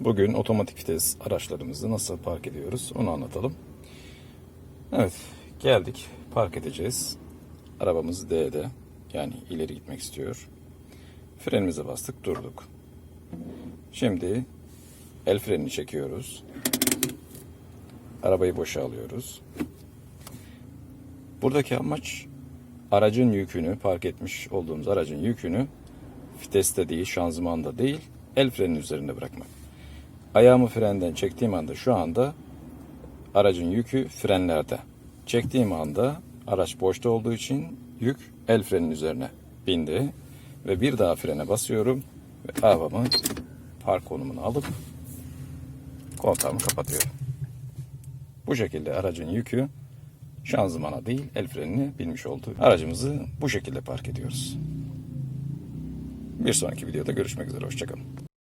Bugün otomatik vites araçlarımızı nasıl park ediyoruz onu anlatalım. Evet geldik park edeceğiz. Arabamız D'de yani ileri gitmek istiyor. Frenimize bastık durduk. Şimdi el frenini çekiyoruz. Arabayı boşa alıyoruz. Buradaki amaç aracın yükünü, park etmiş olduğumuz aracın yükünü viteste değil, şanzımanda değil, el freninin üzerinde bırakmak. Ayağımı frenden çektiğim anda şu anda aracın yükü frenlerde. Çektiğim anda araç boşta olduğu için yük el frenin üzerine bindi ve bir daha frene basıyorum ve arabamı park konumuna alıp kontağımı kapatıyorum. Bu şekilde aracın yükü şanzımana değil el frenini bilmiş oldu. Aracımızı bu şekilde park ediyoruz. Bir sonraki videoda görüşmek üzere. Hoşçakalın.